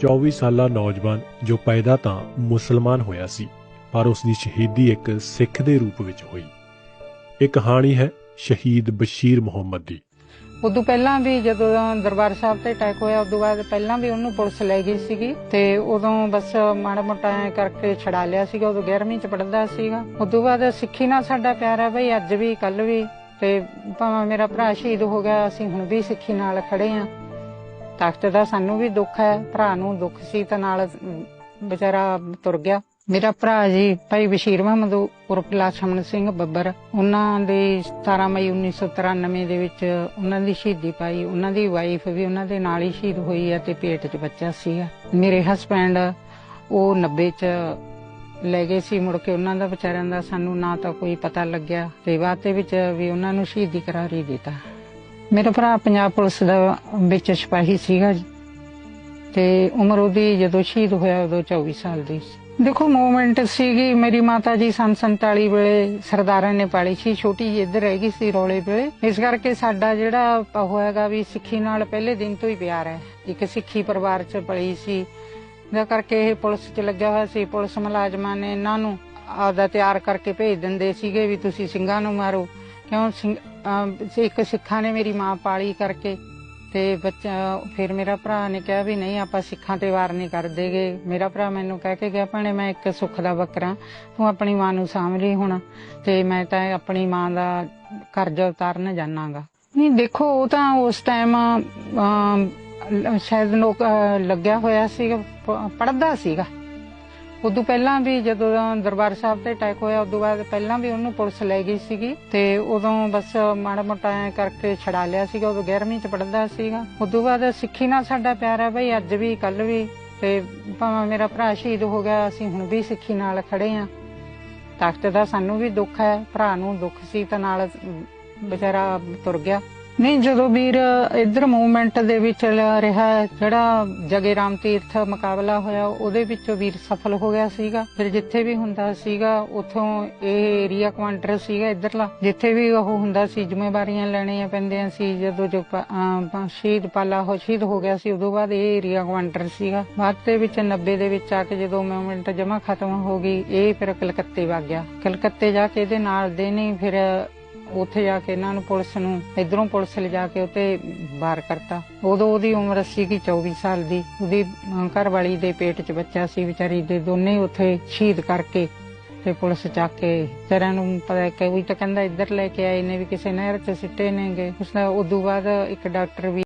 24 ਸਾਲਾ ਨੌਜਵਾਨ ਜੋ ਪੈਦਾ ਤਾਂ ਮੁਸਲਮਾਨ ਹੋਇਆ ਸੀ, ਪਰ ਉਸ ਦੀ ਸ਼ਹੀਦੀ ਇੱਕ ਸਿੱਖ ਦੇ ਰੂਪ ਵਿੱਚ ਹੋਈ। ਇਹ ਕਹਾਣੀ ਹੈ ਸ਼ਹੀਦ ਬਸ਼ੀਰ ਮੁਹੰਮਦ ਦੀ। ਉਦੋਂ ਪਹਿਲਾਂ ਵੀ ਜਦੋਂ ਦਰਬਾਰ ਸਾਹਿਬ ਤੇ ਅਟੈਕ ਹੋਇਆ, ਉਦੋਂ ਬਾਅਦ ਪਹਿਲਾਂ ਵੀ ਉਹਨੂੰ ਪੁਲਿਸ ਲੈ ਗਈ ਸੀਗੀ ਤੇ ਉਦੋਂ ਬਸ ਮਾੜਾ ਮੋਟਾ ਕਰਕੇ ਛਡਾ ਲਿਆ ਸੀਗਾ, ਉਦੋਂ 11ਵੀਂ ਚ ਪੜਦਾ ਸੀਗਾ। ਉਦੋਂ ਬਾਅਦ ਸਿੱਖੀ ਨਾਲ ਸਾਡਾ ਪਿਆਰ ਹੈ ਬਈ, ਅੱਜ ਵੀ ਕੱਲ ਵੀ ਤੇ ਭਾਵੇਂ ਮੇਰਾ ਭਰਾ ਸ਼ਹੀਦ ਹੋ ਗਿਆ, ਅਸੀਂ ਹੁਣ ਵੀ ਸਿੱਖੀ ਨਾਲ ਖੜੇ ਆਂ ਤਖਤ ਦਾ ਸਾਨੂੰ ਵੀ ਦੁੱਖ ਹੈ, ਭਰਾ ਨੂੰ ਦੁੱਖ ਸੀ ਤਾਂ ਨਾਲ ਵਿਚਾਰਾ ਤੁਰ ਗਿਆ। ਮੇਰਾ ਭਰਾ ਜੀ, ਭਾਈ ਬਸ਼ੀਰ ਮੁਹੰਮਦ ਉਰਫ ਲਛਮਣ ਸਿੰਘ ਬੱਬਰ, ਉਹਨਾਂ ਦੇ 17 ਮਈ 1993 ਦੇ ਵਿੱਚ ਉਹਨਾਂ ਦੀ ਸ਼ਹੀਦੀ ਪਾਈ, ਉਹਨਾਂ ਦੀ ਵਾਈਫ ਵੀ ਉਹਨਾਂ ਦੇ ਨਾਲ ਹੀ ਸ਼ਹੀਦ ਹੋਈ ਹੈ ਤੇ ਪੇਟ 'ਚ ਬੱਚਾ ਸੀਗਾ। ਮੇਰੇ ਹਸਬੈਂਡ ਉਹ 90 'ਚ ਲੈ ਗਏ ਸੀ, ਮੁੜ ਕੇ ਉਹਨਾਂ ਦਾ ਵਿਚਾਰਿਆਂ ਦਾ ਸਾਨੂੰ ਨਾ ਤਾਂ ਕੋਈ ਪਤਾ ਲੱਗਿਆ ਤੇ ਬਾਅਦ ਦੇ ਵਿੱਚ ਵੀ ਉਹਨਾਂ ਨੂੰ ਸ਼ਹੀਦੀ ਕਰਾਰ ਹੀ ਦਿੱਤਾ। ਮੇਰਾ ਭਰਾ ਪੰਜਾਬ ਪੁਲਿਸ ਦਾ ਵਿੱਚ ਸਿਪਾਹੀ ਸੀਗਾ ਜੀ। ਤੇ ਉਮਰ ਉਹਦੀ ਜਦੋਂ ਸ਼ਹੀਦ ਹੋਇਆ ਉਦੋਂ 24 ਸਾਲ ਦੀ ਸੀ। ਦੇਖੋ ਮੂਵਮੈਂਟ ਸੀਗੀ, ਮੇਰੀ ਮਾਤਾ ਜੀ ਸੰਨ 47 ਵੇਲੇ ਸਰਦਾਰਾਂ ਨੇ ਪਾਲੀ ਸੀ, ਛੋਟੀ ਜਿਹੀ ਇੱਧਰ ਰਹਿ ਗਈ ਸੀ ਰੋਲੇ ਵੇਲੇ। ਇਸ ਕਰਕੇ ਸਾਡਾ ਜਿਹੜਾ ਉਹ ਹੈਗਾ ਵੀ ਸਿੱਖੀ ਨਾਲ ਪਹਿਲੇ ਦਿਨ ਤੋਂ ਹੀ ਪਿਆਰ ਹੈ। ਇੱਕ ਸਿੱਖੀ ਪਰਿਵਾਰ ਚ ਪਲੀ ਸੀ। ਦਾ ਕਰਕੇ ਇਹ ਪੁਲਿਸ ਚ ਲੱਗਿਆ ਹੋਇਆ ਸੀ। ਪੁਲਿਸ ਮੁਲਾਜ਼ਮਾਂ ਨੇ ਇਹਨਾਂ ਨੂੰ ਆਪਦਾ ਤਿਆਰ ਕਰਕੇ ਭੇਜ ਦਿੰਦੇ ਸੀਗੇ ਵੀ ਤੁਸੀਂ ਸਿੰਘਾਂ ਨੂੰ ਮਾਰੋ। ਕਿਉਂ ਸਿੰਘ ਇੱਕ ਸਿੱਖਾਂ ਨੇ ਮੇਰੀ ਮਾਂ ਪਾਲੀ ਕਰਕੇ ਤੇ ਬੱਚਾ ਫਿਰ ਮੇਰਾ ਭਰਾ ਨੇ ਕਿਹਾ ਵੀ ਨਹੀਂ, ਆਪਾਂ ਸਿੱਖਾਂ ਤੇ ਵਾਰ ਨਹੀਂ ਕਰਦੇਗੇ ਮੇਰਾ ਭਰਾ ਮੈਨੂੰ ਕਹਿ ਕੇ ਗਿਆ, ਭੈਣੇ, ਮੈਂ ਇੱਕ ਸੁੱਖ ਦਾ ਬੱਕਰਾ, ਤੂੰ ਆਪਣੀ ਮਾਂ ਨੂੰ ਸਾਂਭ ਲਈ ਹੁਣ ਤੇ ਮੈਂ ਤਾਂ ਆਪਣੀ ਮਾਂ ਦਾ ਕਰਜ਼ਾ ਉਤਾਰਨ ਜਾਣਾਗਾ। ਨਹੀਂ, ਦੇਖੋ, ਉਹ ਤਾਂ ਉਸ ਟਾਈਮ ਸ਼ਾਇਦ ਲੋਕ ਲੱਗਿਆ ਹੋਇਆ ਸੀਗਾ ਪੜਦਾ ਸੀਗਾ। ਉਦੋਂ ਪਹਿਲਾਂ ਵੀ ਜਦੋਂ ਦਰਬਾਰ ਸਾਹਿਬ ਤੇ ਅਟੈਕ ਹੋਇਆ, ਉਦੋਂ ਬਾਅਦ ਪਹਿਲਾਂ ਵੀ ਉਹਨੂੰ ਪੁਲਿਸ ਲੈ ਗਈ ਸੀਗੀ ਤੇ ਉਦੋਂ ਬਸ ਮਾੜਾ ਮੋਟਾ ਕਰਕੇ ਛਡਾ ਲਿਆ ਸੀਗਾ, ਉਦੋਂ 11ਵੀਂ ਚ ਪੜਦਾ ਸੀਗਾ। ਉਦੋਂ ਬਾਅਦ ਸਿੱਖੀ ਨਾਲ ਸਾਡਾ ਪਿਆਰ ਹੈ ਬਈ, ਅੱਜ ਵੀ ਕੱਲ ਵੀ ਤੇ ਭਾਵੇਂ ਮੇਰਾ ਭਰਾ ਸ਼ਹੀਦ ਹੋ ਗਿਆ, ਅਸੀਂ ਹੁਣ ਵੀ ਸਿੱਖੀ ਨਾਲ ਖੜੇ ਆਂ। ਤਖਤ ਦਾ ਸਾਨੂੰ ਵੀ ਦੁੱਖ ਹੈ, ਭਰਾ ਨੂੰ ਦੁੱਖ ਸੀ ਤਾਂ ਨਾਲ ਵਿਚਾਰਾ ਤੁਰ ਗਿਆ। ਨਹੀਂ, ਜਦੋਂ ਵੀਰ ਇਧਰ ਮੂਵਮੈਂਟ ਦੇ ਵਿੱਚ ਰਿਹਾ ਜਿਹੜਾ ਜਗੇ ਰਾਮ ਤੀਰਥ ਮੁਕਾਬਲਾ ਹੋਇਆ, ਉਹਦੇ ਵਿੱਚੋਂ ਵੀਰ ਸਫਲ ਹੋ ਗਿਆ ਸੀਗਾ। ਫਿਰ ਜਿੱਥੇ ਵੀ ਹੁੰਦਾ ਸੀਗਾ, ਉਥੋਂ ਇਹ ਏਰੀਆ ਕਮਾਂਡਰ ਸੀਗਾ ਇਧਰਲਾ। ਜਿੱਥੇ ਵੀ ਉਹ ਹੁੰਦਾ ਸੀ, ਜ਼ਿੰਮੇਵਾਰੀਆਂ ਲੈਣੀਆਂ ਪੈਂਦੀਆਂ ਸੀ, ਜਦੋਂ ਜੋ ਸ਼ਹੀਦ ਪਾਲਾ ਹੋ, ਸ਼ਹੀਦ ਹੋ ਗਿਆ ਸੀ, ਉਦੋਂ ਬਾਅਦ ਇਹ ਏਰੀਆ ਕਮਾਂਡਰ ਸੀਗਾ। ਬਾਅਦ ਦੇ ਵਿੱਚ 90 ਦੇ ਵਿੱਚ ਆ ਕੇ ਜਦੋਂ ਮੂਵਮੈਂਟ ਜਮਾ ਖਤਮ ਹੋ ਗਈ, ਇਹ ਫਿਰ ਕਲਕੱਤੇ ਵਗ ਗਿਆ। ਕਲਕੱਤੇ ਜਾ ਕੇ ਇਹਦੇ ਨਾਲ ਦੇ ਨਹੀਂ ਫਿਰ ਉੱਥੇ ਜਾ ਕੇ ਇਹਨਾਂ ਨੂੰ ਪੁਲਿਸ ਨੂੰ ਇਧਰੋਂ ਪੁਲਿਸ ਲਿਜਾ ਕੇ ਉੱਤੇ ਬਾਹਰ ਕਰਤਾ। ਉਦੋਂ ਉਹਦੀ ਉਮਰ ਸੀਗੀ 24 ਸਾਲ ਦੀ। ਉਹਦੀ ਅਹ, ਘਰਵਾਲੀ ਦੇ ਪੇਟ 'ਚ ਬੱਚਾ ਸੀ ਵਿਚਾਰੀ ਦੇ। ਦੋਨੇ ਉੱਥੇ ਸ਼ਹੀਦ ਕਰਕੇ ਤੇ ਪੁਲਿਸ ਚੱਕ ਕੇ ਤੇਰਾਂ ਨੂੰ ਪਤਾ ਕਿ ਉਹ ਤਾਂ ਕਹਿੰਦਾ ਇੱਧਰ ਲੈ ਕੇ ਆਏ ਨੇ ਵੀ ਕਿਸੇ ਨਹਿਰ 'ਚ ਸਿੱਟੇ ਨੇਗੇ। ਉਸ ਦਾ ਉਦੋਂ ਬਾਅਦ ਇੱਕ ਡਾਕਟਰ ਵੀ